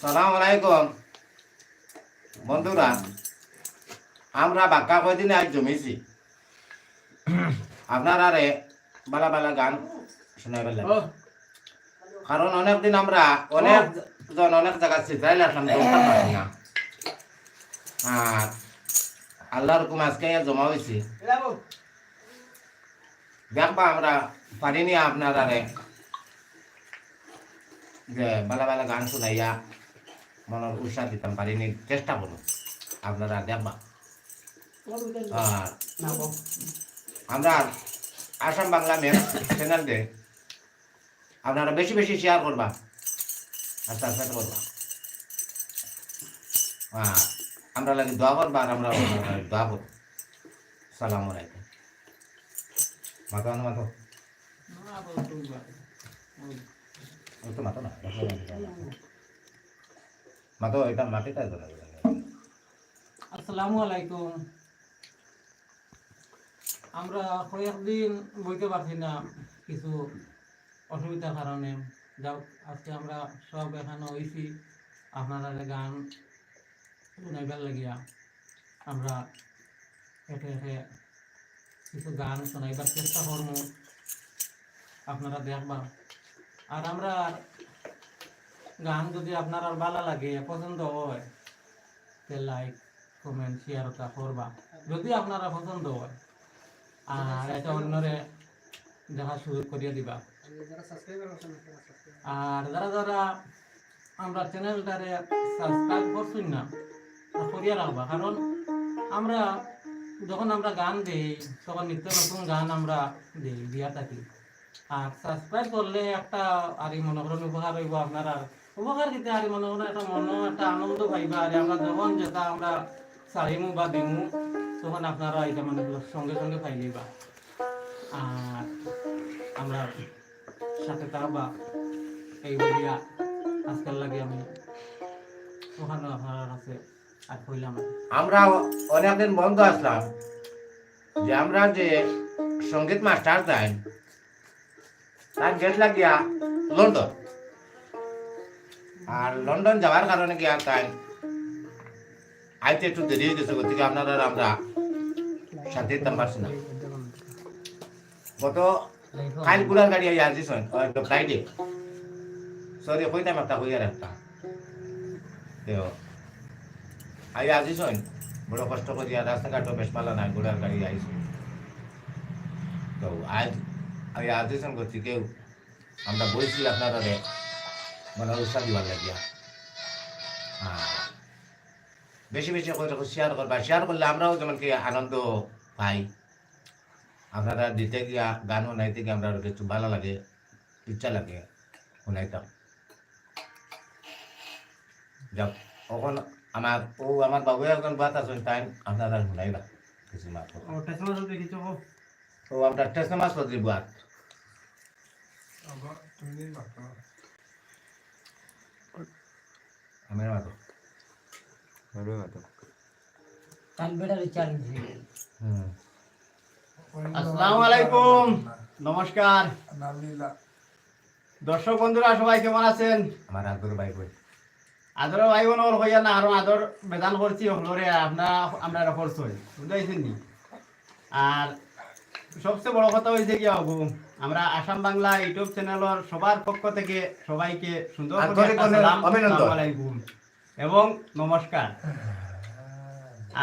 সালাম আলাইকুম। বন্ধুরা আমরা বাক্কা কয়দিনে আজ জমিছি? আপনার আরে বালা বালা গান শোনাই পেলাম কারণ অনেকদিন আমরা অনেক জন অনেক জায়গা চিত্রাইলে আসলাম দৌড়তে পারি না। আর আল্লাহর হুকুম আজকে জমা হয়েছি দেখবা আমরা পারিনি আপনার আরে যে বালা বালা গান শুনাইয়া মনের উৎসাহ দিতাম পারিনি চেষ্টা করুন আপনারা দেখবা। আর আমরা আসাম বাংলা মেন চ্যানেল দে আপনারা বেশি বেশি শেয়ার করবা। আর সাবস্ক্রাইব করবা আর আমরা লাগে দোয়া করবা আর আমরা আপনার লাগি দোয়া করব। সালাম আলাইকুম। মাতো আনো মাতো ওই তো মাতো না মাতো এটা মাটি তাই ধরে আসসালামু আলাইকুম আমরা কয়েকদিন বইতে পারছি না কিছু অসুবিধার কারণে। যাও, আজকে আমরা সব এখানে হয়েছি আপনারা গান শুনাইবার লাগিয়া আমরা একে একে কিছু গান শোনাইবার চেষ্টা করব। আপনারা দেখবা। আর আমরা গান যদি আপনার আর ভালো লাগে, পছন্দ হয়, তে লাইক কমেন্ট শেয়ার ওটা করবা। যদি আপনারা পছন্দ হয়, আর এটা অন্যরে দেখা সুযোগ করিয়ে দিবা। আর যারা যারা আমরা চ্যানেলটারে সাবস্ক্রাইব করছি না করিয়া রাখবা। কারণ আমরা যখন আমরা গান দিই, তখন নিত্য নতুন গান আমরা দিই, দিয়া থাকি। আর সাবস্ক্রাইব করলে একটা আর মনে করেন উপকার হইব আপনারা উপকার দিতে আর মনে করেন একটা মনে একটা আনন্দ পাইবা আর আমরা যখন যেটা আমরা চাইমু বা দিমু, তখন আপনারা এটা মানে সঙ্গে সঙ্গে পাই লইবা আর আমরা সাথে থাকবা, এই বলিয়া আজকাল লাগে আমি ওখানে আপনার কাছে আর কইলাম। আমরা অনেকদিন বন্ধ আসলাম, যে আমরা যে সংগীত মাস্টার যাই, তার গেট লাগিয়া লন্ডন আর লন্ডন যাওয়ার কারণে কি আর তাই? আইতে একটু দেরি হয়ে গেছে, গতিকে আপনারা আমরা সাথে দিতাম পারছি না। গত কাইলগুলার গাড়ি আই আজিস ফ্রাইডে সরি কইতাম একটা কইয়ার একটা? তো আই আজিস বড় কষ্ট করি করিয়া রাস্তাঘাটও বেশ ভালো নাই, ঘোড়ার গাড়ি আইসি তো আজ আই আজিস গতিকে আমরা বলছি আপনারা মানে উৎসাহ দিবার লাগিয়া বেশি বেশি করে শেয়ার করবা। শেয়ার করলে আমরাও যেমন কি আনন্দ পাই। আপনারা দিতে গিয়া গান শোনাইতে গিয়ে আমরা কিছু ভালো লাগে ইচ্ছা লাগে শুনাইতাম। যাক এখন আমার ও আমার বাবু একজন বাত আছেন তাই আপনারা শুনাইবা। কিছু মাত ও আমরা টেস্ট হুম আসসালামু আলাইকুম নমস্কার দর্শক বন্ধুরা সবাই কেমন আছেন আমার আদর ভাই কই আদর ভাই বোন ওর হইয়া না আরও আদর বেদান করছি হলরে আপনারা আমরা করছ বুঝাইছেন নি আর সবচেয়ে বড় কথা হয়েছে কি বাবু আমরা আসাম বাংলা ইউটিউব চ্যানেলের সবার পক্ষ থেকে সবাইকে সুন্দর আলাইকুম এবং নমস্কার।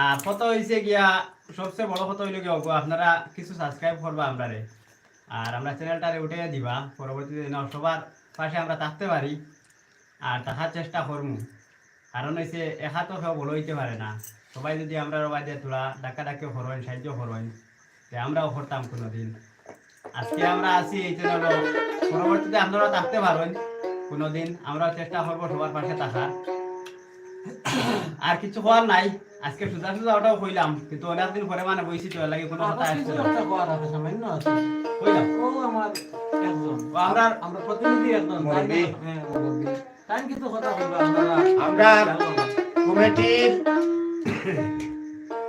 আর কত হয়েছে গিয়া সবচেয়ে বড় কথা হইল বাবু আপনারা কিছু সাবস্ক্রাইব করবা আমরারে। আর আমরা চ্যানেলটারে উঠে দিবা পরবর্তীতে সবার পাশে আমরা থাকতে পারি আর থাকার চেষ্টা করমু। কারণ হয়েছে একা তো ভালো হইতে পারে না। সবাই যদি আমরা বাইরে তোলা ডাকা ডাকে হরইন সাহায্য হরইন আমরাও করতাম কোনোদিন। আজকে আমরা আছি এই জন্য পরবর্তীতে আপনারা থাকতে পারেন কোনোদিন। আমরাও চেষ্টা করব সবার পাশে থাকার। আর কিছু হওয়ার নাই। আজকে সুজা সুজা ওটাও কইলাম কিন্তু অনেকদিন পরে মানে বইছি তো লাগে কোনো কথা আসছে। কইলাম। ও আমার একজন। আমরা- আমরা প্রতিনিধি একজন তাই মুরব্বি। হ্যাঁ, কথা আপনারা আমরা- কমিটির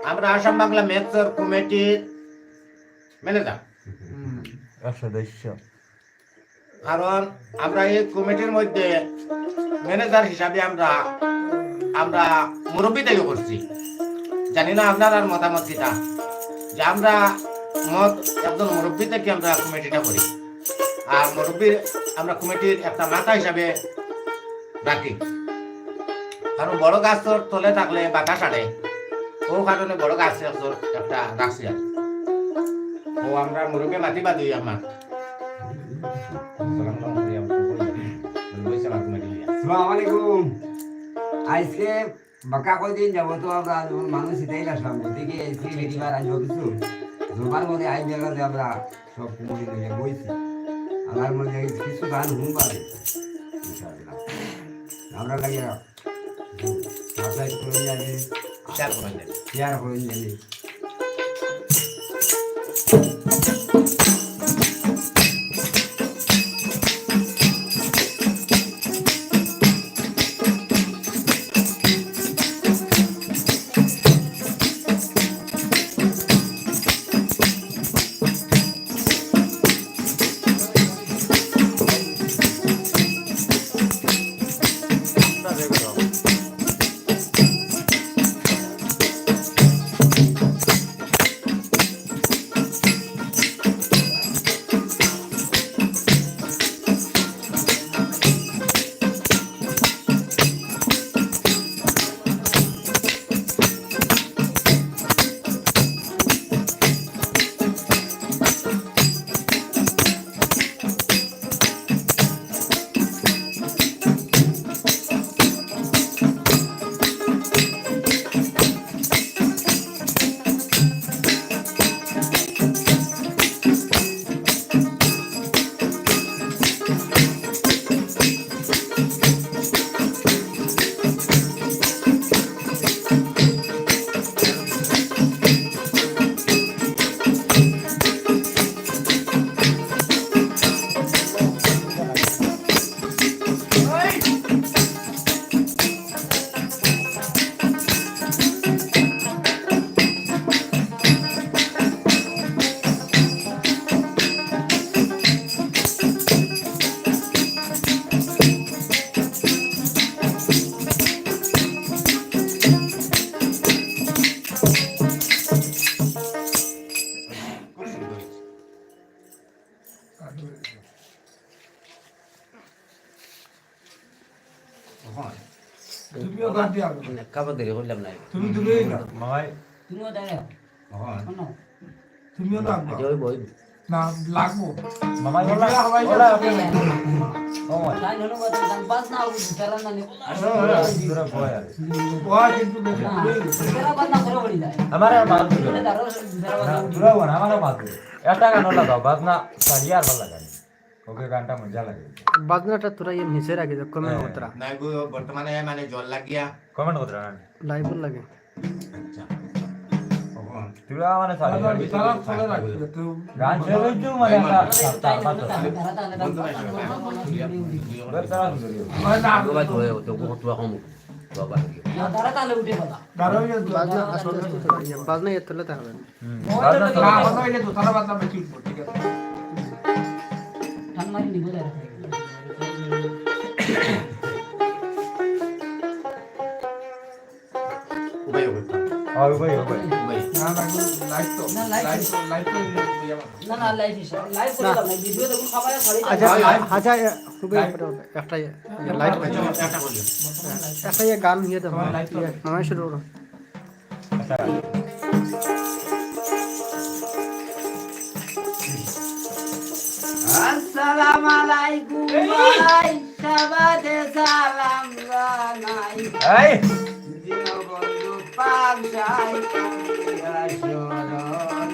আমরা আসাম বাংলা মেথর কমিটির ম্যানেজার হুম। সদস্য কারণ আমরা এই কমিটির মধ্যে ম্যানেজার হিসাবে আমরা আমরা মুরব্বী থেকে করছি জানি না আপনার আর মতামত কিটা যে আমরা মত একজন মুরব্বী থেকে আমরা কমিটিটা করি। আর মুরব্বীর আমরা কমিটির একটা মাথা হিসাবে রাখি কারণ বড় গাছর তলে থাকলে বাতাস আড়ে ও কারণে বড় গাছ একটা রাখছি আর ও আমরা মুরব্বী মাতি বাদি আমার আজকে বাঁকা কদিন যাব তো আমরা মানুষ এটাই আসলাম ওদিকে এসি রেডিবার আসব কিছু। জমার মধ্যে আই জায়গাতে আমরা সব কুমড়ি নিয়ে বইছি। আমার মধ্যে কিছু গান পাবে। আমরা লাগে সাবস্ক্রাইব করে জানি শেয়ার করে দেন শেয়ার করে জানি তুমিও কাপড় দেরি করলাম না তুমি তুমি মামাই। তুমিও দেখো তুমিও লাগবো ওই বই। না লাগবো। মামাই বলা হবাই বলা তাই হলো কথা না হবে না ও কিন্তু বেশি। ফেরা বাজ না করে বলি যায় আমার বাদ বলে না উঠি পুরো বানা আমার বাদ একটা গান লাগাও বাদ না আর লাগে ওকে গানটা মজা লাগে বাজনাটা তোরা ইয়ে নিচে রাখি দাও কমেন্ট হ্যাঁ। করতরা নাই গো বর্তমানে মানে জল লাগিয়া কমেন্ট করতে না লাইভ লাগে আচ্ছা তুরা মানে সারি গান শেষ মানে সাতটা হয় ইয়ে তো বাজনা আস্তে আস্তে ইয়ে বাজনা ইয়ে হবে বাজনা না হলো ইয়ে তো তারা বাদ না বেশি উঠবো ঠিক আছে টান মারি নিব যায় উপায় করতাম ওই ওই ওই উপায় না না লাইট তো না, light লাইট তো লাইট তো ইয়ে না না লাইভ হিসাব লাইভ করে দাও না ভিডিও দেখুন সবাই ছাড়ি আচ্ছা হয়, হয়। আচ্ছা খুবই একটা লাইট একটা বলি একটা ইয়ে গান ইয়ে দেবো তোমার light হবে। মামাই শুরু করো আসসালামু আলাইকুম ভাই সবাতে সালাম জানাই। এই! দীনবন্ধু শরণ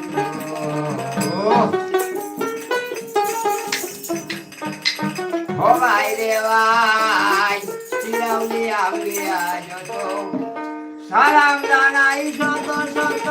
ও! ভাই রে ভাই চিরাউলি আমি যত। সালাম জানাই শত শত।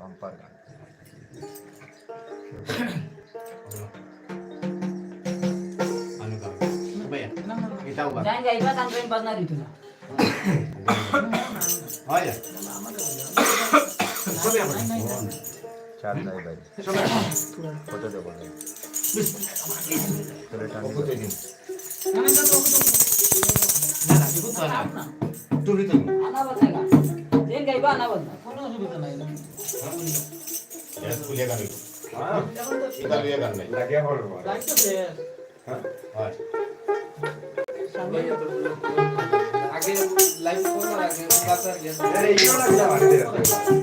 বাম্পার গান আলু গাও ভাইয়া না না না এটাও গাও জান গাইবা গান কইন বাজনা দিত না হয় যা সবে আমরা চার নাই ভাই সবে কত দেবো ভাই তোরে টান কত দিন না না তো না না দিব তো না তুমি তুমি আনা বাজনা গান জান গাইবা আনা বাজনা কোনো অসুবিধা নাই এটা খুলে গান এটা নাই। হল দায়িত্ব দে হয়। আগে লাইভ করার আগে বাজার গেছে। আরে ইও লাগে দে তুমি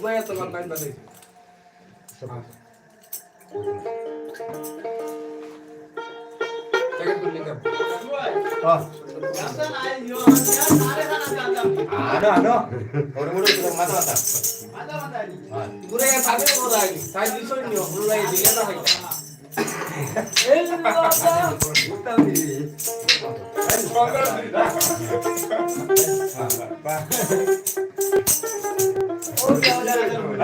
উভয় তো বাংলা বানাই টাকা তুললি কেন আনো আনো মুড়ো তো মাথা মাথা পুরো সামনে বড় আগে তাই বিষয় নিও পুরো লাগে দিলে না হয় বাবা ও বাউলাই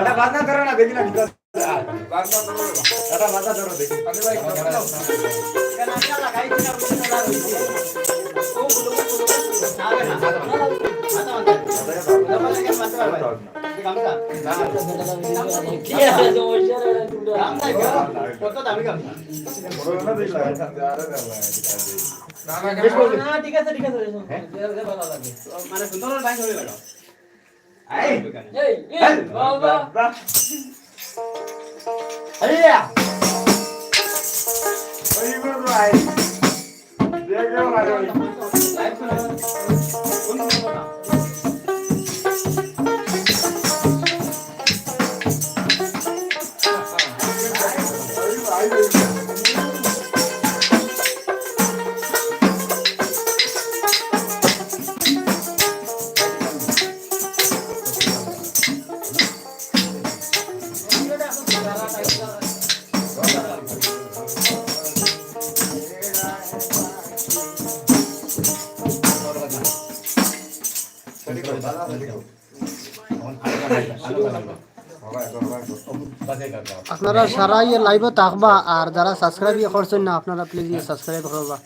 এটা বাজনা ধরো না দেখি না কি করে। বাংলা এটা বাজনা ধরো দেখি। আমি ভাই কথা দাও ও বলো কি আছে। সমস্যা রে তোমরা কত দামি গান বড় না রানা না ঠিক আছে ঠিক আছে মানে সুন্দর বাইক হয়ে গেল এই এই এই বাবা আইয়া ওই গুলো ভাই দেখো ভাই লাইভ শুনে কোন কথা আপনারা সারা ইয়ে লাইভে থাকবা আর যারা সাবস্ক্রাইব ইয়ে করছেন না, আপনারা প্লিজ ইয়ে সাবস্ক্রাইব করবা।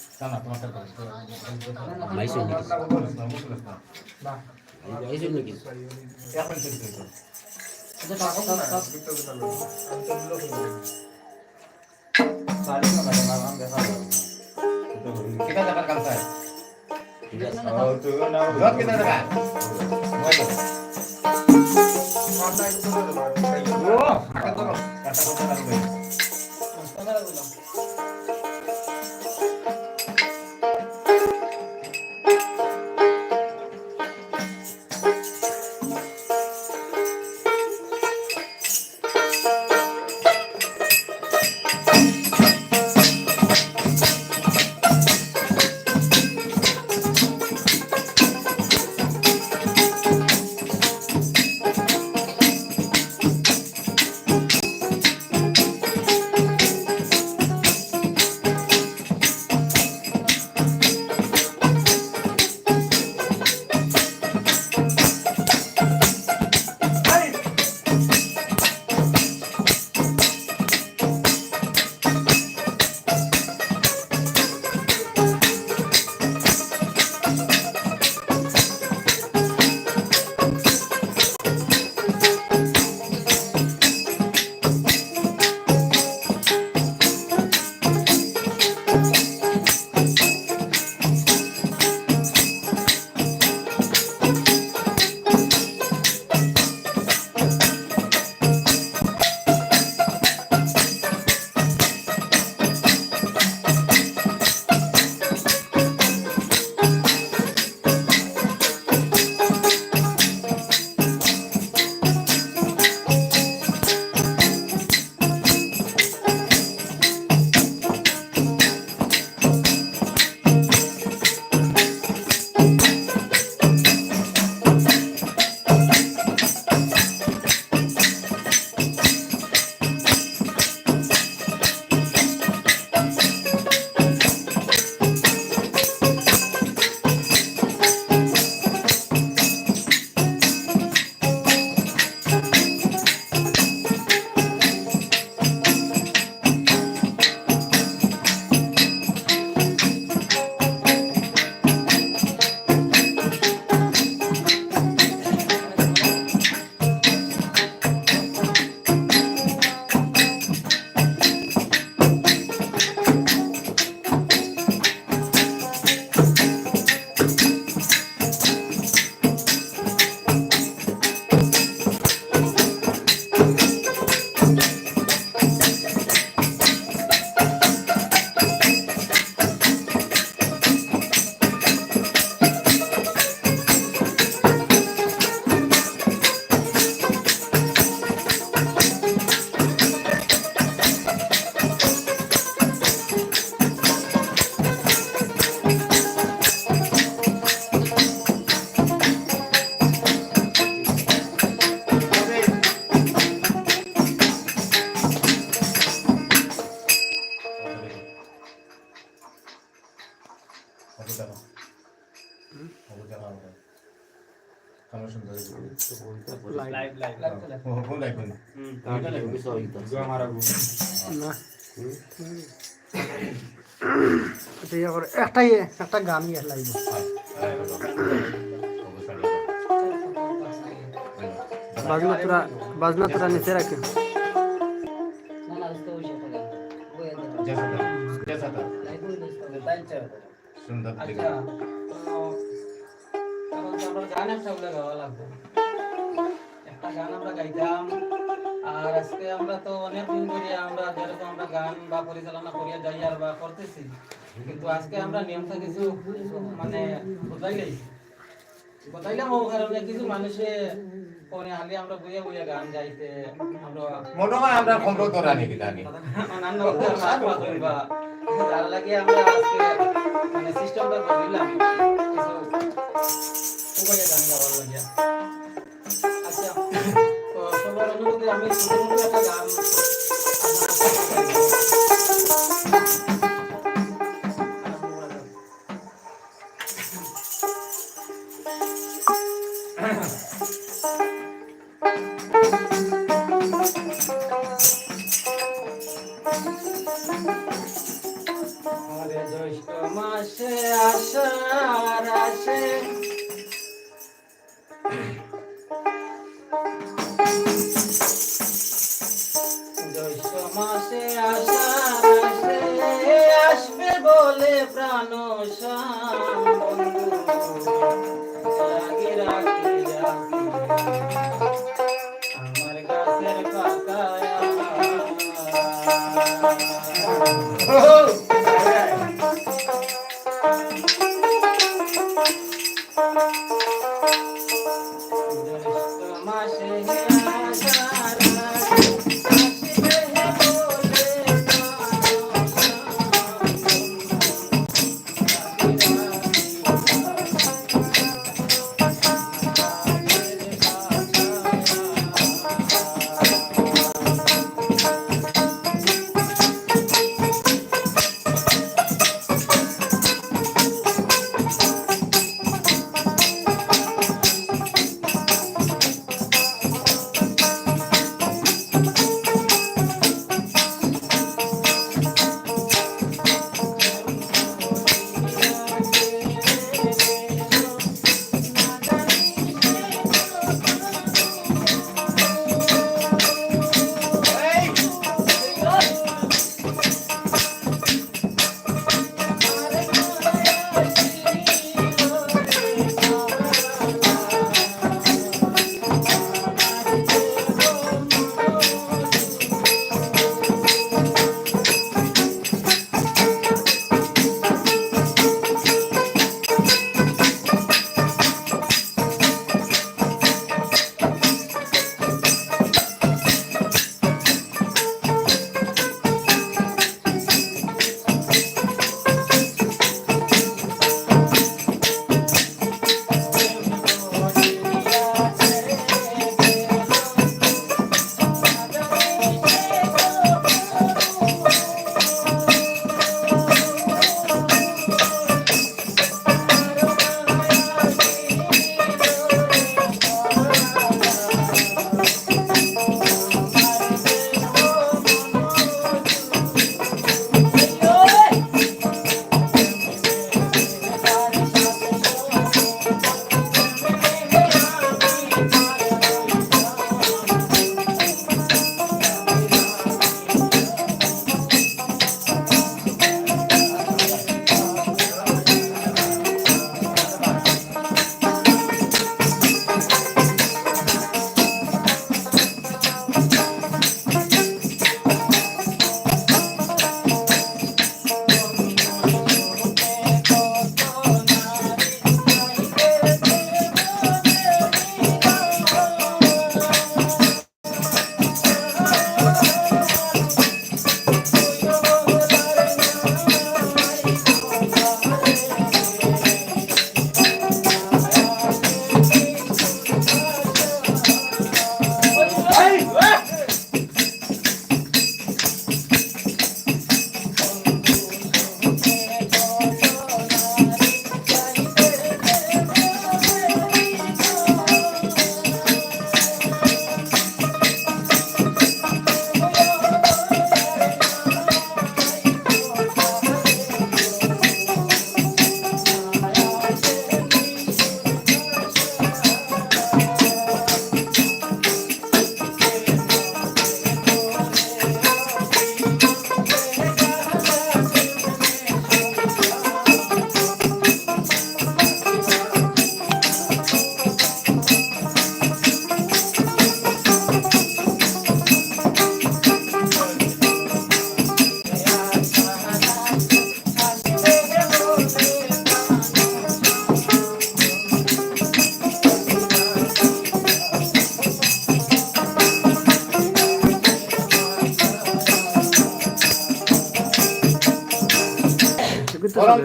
kita dapat kamsa kita dapat kata kata kata কত ইয়ে একটা একটা গান ইয়ে লাইব বাজনা তোরা বাজনা তোরা নিচে রাখে। না পরিচালনা করিয়া যাই আর বা করতেছি। কিন্তু আজকে আমরা নিয়মটা কিছু মানে বদলাইলাই বদলাইলাম ও কারণে কিছু মানুষে কোনে হালি আমরা বইয়া বইয়া গান গাইতে আমরা মনে হয় আমরা কমরো তোরা নাকি জানি। অন্যান্য মাছ বা তার লাগে আমরা আজকে মানে সিস্টেমটা বদলাইলাম কিছু উপায়ে গান গাওয়ার লাগিয়া আচ্ছা তো সবার অনুমতি আমি ছোট একটা গান Thank you. প্রাণ আমার গাছের পাতায়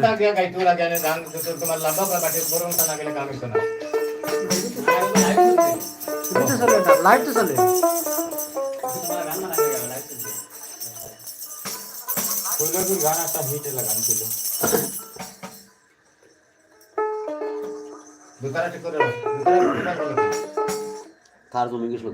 গরম চলে তা দিয়া গাইতে লাগে না গান তো তোমার লম্বা করে বাটে গরম তা না গেলে কাম হইতো না। টিভি তো চলে। লাইভ তো চলে কইলো গান একটা হিট লাগান ছিল দুকারা ঠিক করে দুকারা কার জমি গেছিল